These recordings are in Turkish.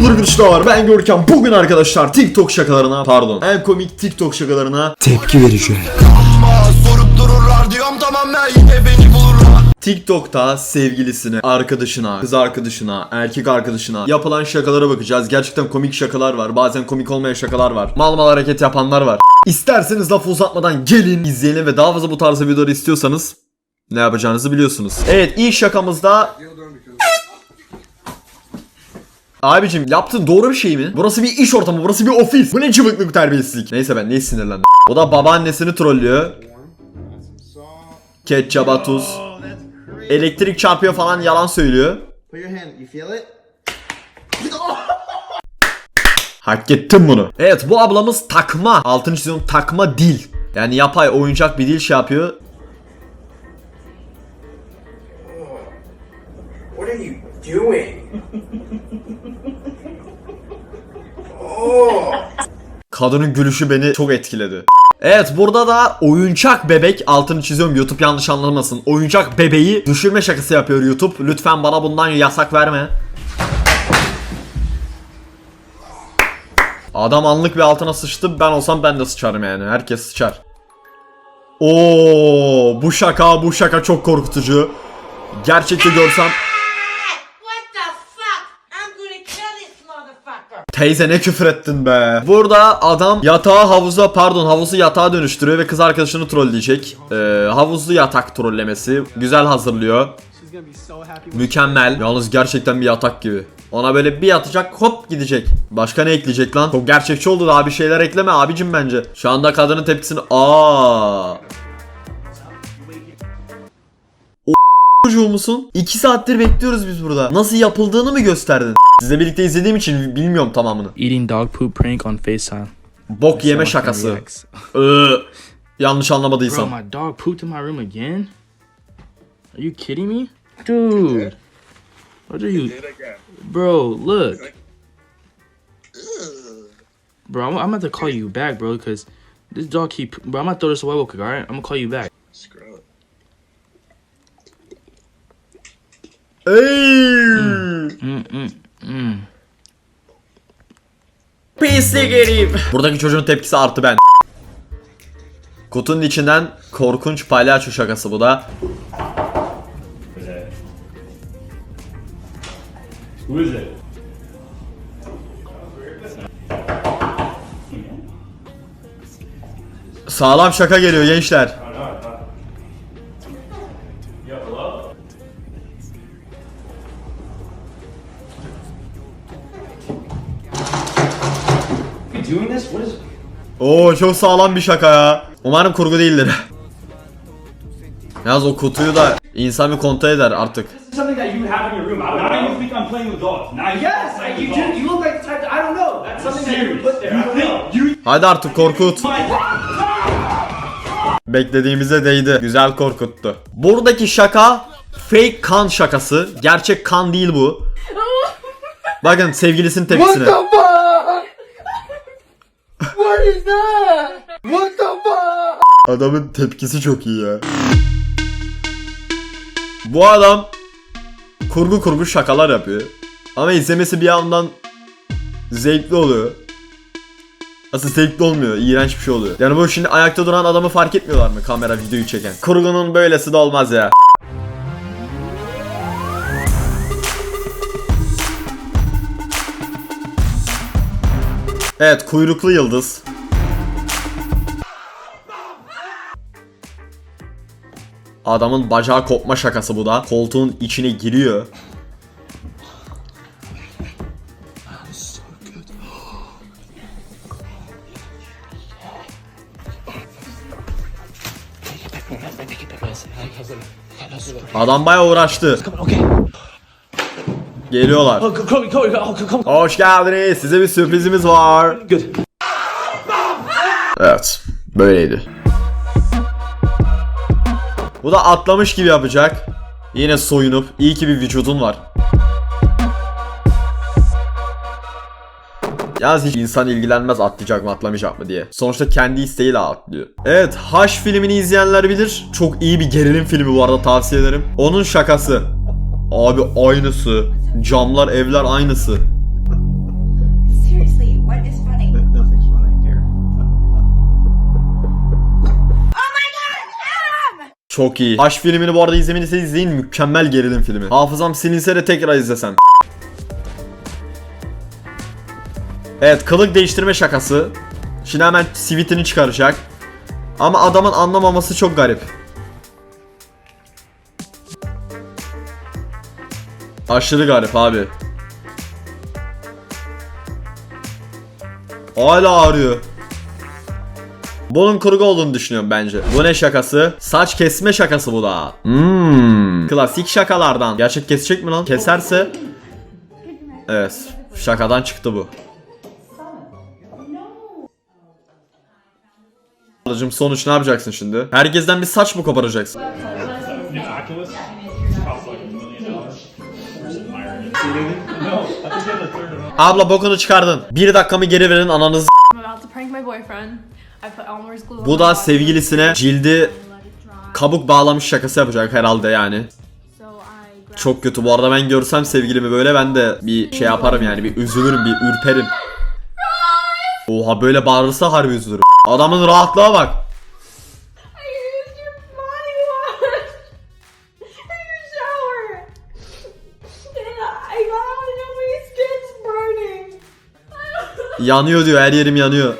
Görüşte var. Ben Görkem. Bugün arkadaşlar TikTok şakalarına pardon en komik TikTok şakalarına tepki vereceğim. Sorup dururlar diyorum tamam ben yine beni bulurlar TikTok'ta sevgilisine, arkadaşına, kız arkadaşına, erkek arkadaşına yapılan şakalara bakacağız. Gerçekten komik şakalar var. Bazen komik olmayan şakalar var. Mal mal hareket yapanlar var. İsterseniz lafı uzatmadan gelin izleyelim ve daha fazla bu tarzda videoları istiyorsanız ne yapacağınızı biliyorsunuz. Evet ilk şakamızda Abicim yaptığın doğru bir şey mi? Burası bir iş ortamı, burası bir ofis. Bu ne cıvıklık terbiyesizlik. Neyse ben niye sinirlendim? O da babaannesini trollüyor. Ketçaba tuz. Elektrik çarpıyor falan yalan söylüyor. Hak ettim bunu. Evet bu ablamız takma. Altını çiziyorum takma dil. Yani yapay oyuncak bir dil şey yapıyor. What are you doing? Kadının gülüşü beni çok etkiledi. Evet burada da oyuncak bebek altını çiziyorum YouTube yanlış anlamasın. Oyuncak bebeği düşürme şakası yapıyor YouTube. Lütfen bana bundan yasak verme. Adam anlık bir altına sıçtı. Ben olsam ben de sıçarım yani. Herkes sıçar. Oo, bu şaka bu şaka çok korkutucu. Gerçekte görsem What the fuck? I'm gonna kill this motherfucker. Teyze ne küfür ettin be. Burada adam yatağı havuza pardon havuzu yatağa dönüştürüyor ve kız arkadaşını trolleyecek. Ee, havuzlu yatak trollemesi. Güzel hazırlıyor. Mükemmel. Yalnız gerçekten bir yatak gibi. Ona böyle bir yatacak hop gidecek. Başka ne ekleyecek lan? Çok gerçekçi oldu daha bir şeyler ekleme abicim bence. Şu anda kadının tepkisini aa. Çocuğu musun? 2 saattir bekliyoruz biz burada. Nasıl yapıldığını mı gösterdin? Sizle birlikte izlediğim için bilmiyorum tamamını. Eating dog poop prank on FaceTime. Bok yeme şakası. yanlış Bro, anlamadıysam. my dog pooped in my room again? Are you kidding me? Dude. What are you? Bro, look. Bro, I'm, I'm about to call you back, bro, because this dog keep. Bro, I'm gonna throw this away real quick, alright? I'm gonna call you back. Ey! Pislik herif. Buradaki çocuğun tepkisi artı ben. Kutunun içinden korkunç palyaço şakası bu da. Who is it? Sağlam şaka geliyor gençler. Doing this? What is Oo çok sağlam bir şaka ya. Umarım kurgu değildir. Yalnız o kutuyu da insan bir kontrol eder artık. something that you have in your room? Now you think I'm playing with dogs. Now you Yes, think I'm you playing do. with dogs. You look like the type that I don't know. That's something that you would put there. I You don't know. think you Hadi artık korkut. Beklediğimize değdi. Güzel korkuttu. Buradaki şaka fake kan şakası. Gerçek kan değil bu. Bakın sevgilisinin tepkisine. fuck? What? What the fuck? Adamın tepkisi çok iyi ya. Bu adam kurgu kurgu şakalar yapıyor. Ama izlemesi bir yandan zevkli oluyor. Aslında zevkli olmuyor. iğrenç bir şey oluyor. Yani bu şimdi ayakta duran adamı fark etmiyorlar mı kamera videoyu çeken? Kurgunun böylesi de olmaz ya. Evet kuyruklu yıldız. Adamın bacağı kopma şakası bu da. Koltuğun içine giriyor. Adam bayağı uğraştı. Geliyorlar. Hoş geldiniz. Size bir sürprizimiz var. Evet. Böyleydi. Bu da atlamış gibi yapacak. Yine soyunup iyi ki bir vücudun var. Yalnız hiç insan ilgilenmez atlayacak mı atlamayacak mı diye. Sonuçta kendi isteğiyle atlıyor. Evet Haş filmini izleyenler bilir. Çok iyi bir gerilim filmi bu arada tavsiye ederim. Onun şakası. Abi aynısı. Camlar evler aynısı. seriously, what is funny? Nothing's funny, dear. Oh my god, Adam! Çok iyi. Aşk filmini bu arada izlemediyseniz izleyin. Mükemmel gerilim filmi. Hafızam silinse de tekrar izlesem. Evet kılık değiştirme şakası. Şimdi hemen sivitini çıkaracak. Ama adamın anlamaması çok garip. Aşırı garip abi. Hala ağrıyor. Bunun kurgu olduğunu düşünüyorum bence. Bu ne şakası? Saç kesme şakası bu da. Hmm. Klasik şakalardan. Gerçek kesecek mi lan? Keserse. Evet. Şakadan çıktı bu. Ablacım sonuç ne yapacaksın şimdi? Herkesten bir saç mı koparacaksın? Abla bokunu çıkardın. Bir dakikamı geri verin ananızı. I'm about to prank my boyfriend. I put Elmer's glue on Bu da sevgilisine cildi kabuk bağlamış şakası yapacak herhalde yani. Çok kötü. Bu arada ben görsem sevgilimi böyle ben de bir şey yaparım yani. Bir üzülürüm, bir ürperim. Oha böyle bağırırsa harbi üzülürüm. Adamın rahatlığa bak. Yanıyor diyor her yerim yanıyor.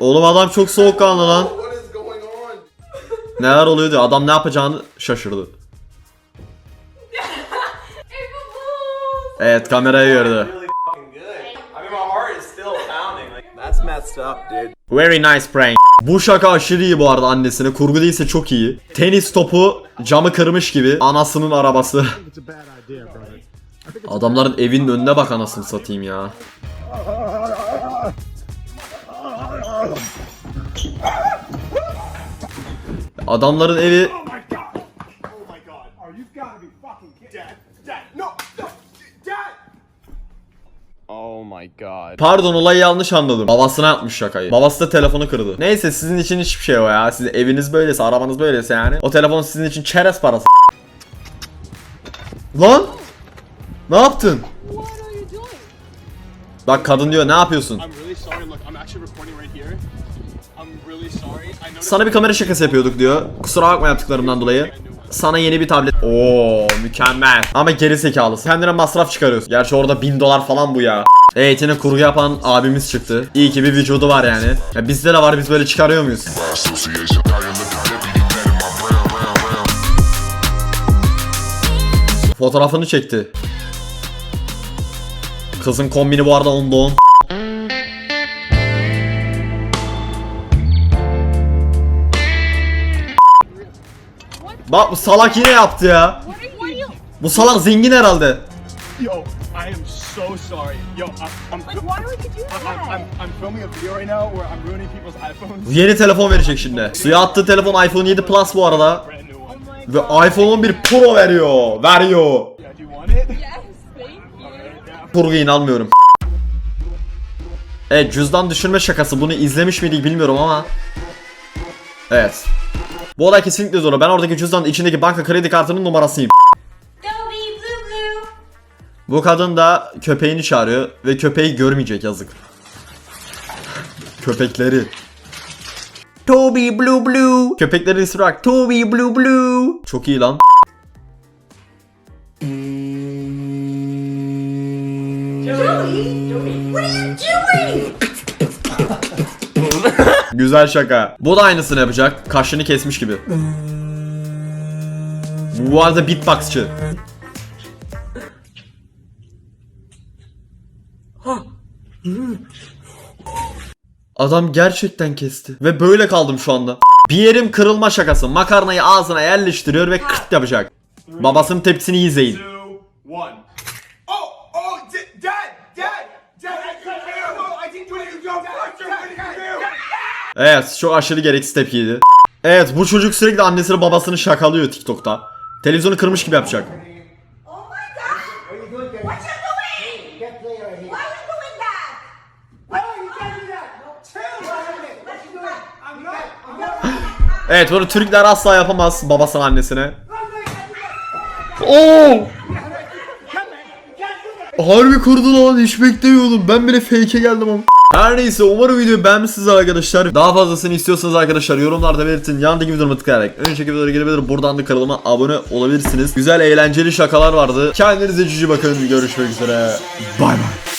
Oğlum adam çok soğukkanlı lan. Neler oluyor diyor. Adam ne yapacağını şaşırdı. Evet kamerayı gördü. That's messed up, dude. Very nice prank. Bu şaka aşırı iyi bu arada annesine. Kurgu değilse çok iyi. Tenis topu camı kırmış gibi. Anasının arabası. Adamların evinin önüne bak anasını satayım ya. Adamların evi Oh my god! Oh, you've got to be fucking kidding. Dad, Dad, no, no, Dad! Oh my god. Pardon olayı yanlış anladım. Babasına yapmış şakayı. Babası da telefonu kırdı. Neyse sizin için hiçbir şey o ya. Sizin eviniz böylese, arabanız böylese yani. O telefon sizin için çerez parası. Lan! Ne yaptın? Bak kadın diyor ne yapıyorsun? Sana bir kamera şakası yapıyorduk diyor. Kusura bakma yaptıklarımdan dolayı. Sana yeni bir tablet. Oo mükemmel. Ama geri zekalısı. Kendine masraf çıkarıyorsun. Gerçi orada 1000 dolar falan bu ya. Evet yine kurgu yapan abimiz çıktı. İyi ki bir vücudu var yani. Ya bizde de var biz böyle çıkarıyor muyuz? Fotoğrafını çekti. Kızın kombini bu arada onda 10. Bak bu salak yine yaptı ya. Bu salak zengin herhalde. Yo, I am so sorry. Yo, I'm. I'm Like, why would you do I'm, that? I'm, I'm filming a video right now where I'm ruining people's iPhones. Bu yeni telefon verecek şimdi. Suya attığı telefon iPhone 7 Plus bu arada. Brand new one. Ve iPhone 11 Pro veriyor. Veriyor. Yeah, do you want it? Yes, thank you. Kurgu inanmıyorum. Evet cüzdan düşürme şakası. Bunu izlemiş miydik bilmiyorum ama. Evet. Bu olay kesinlikle doğru. Ben oradaki cüzdanın içindeki banka kredi kartının numarasıyım. Bu kadın da köpeğini çağırıyor ve köpeği görmeyecek yazık. Köpekleri. Toby Blue Blue. Köpeklerin ismi bak. Toby Blue Blue. Çok iyi lan. Güzel şaka. Bu da aynısını yapacak. Kaşını kesmiş gibi. Bu arada beatboxçı. Adam gerçekten kesti. Ve böyle kaldım şu anda. Bir yerim kırılma şakası. Makarnayı ağzına yerleştiriyor ve kırt yapacak. Babasının tepkisini izleyin. Two, one. Oh, oh, D- Dad, Dad, Dad, I couldn't hear you. I didn't do anything. Yo, fuck you, what did you do? Evet çok aşırı gereksiz tepkiydi. Evet bu çocuk sürekli annesini babasını şakalıyor TikTok'ta. Televizyonu kırmış gibi yapacak. Oh. Evet bunu Türkler asla yapamaz babasının annesine. Oo! Harbi kurdu lan hiç beklemiyordum. Ben bile fake'e geldim ama. Her neyse umarım videoyu beğenmişsiniz arkadaşlar. Daha fazlasını istiyorsanız arkadaşlar yorumlarda belirtin. Yandaki videomu tıklayarak önceki videolara gelebilir. Buradan da kanalıma abone olabilirsiniz. Güzel eğlenceli şakalar vardı. Kendinize cici bakın. Görüşmek üzere. Bay bay.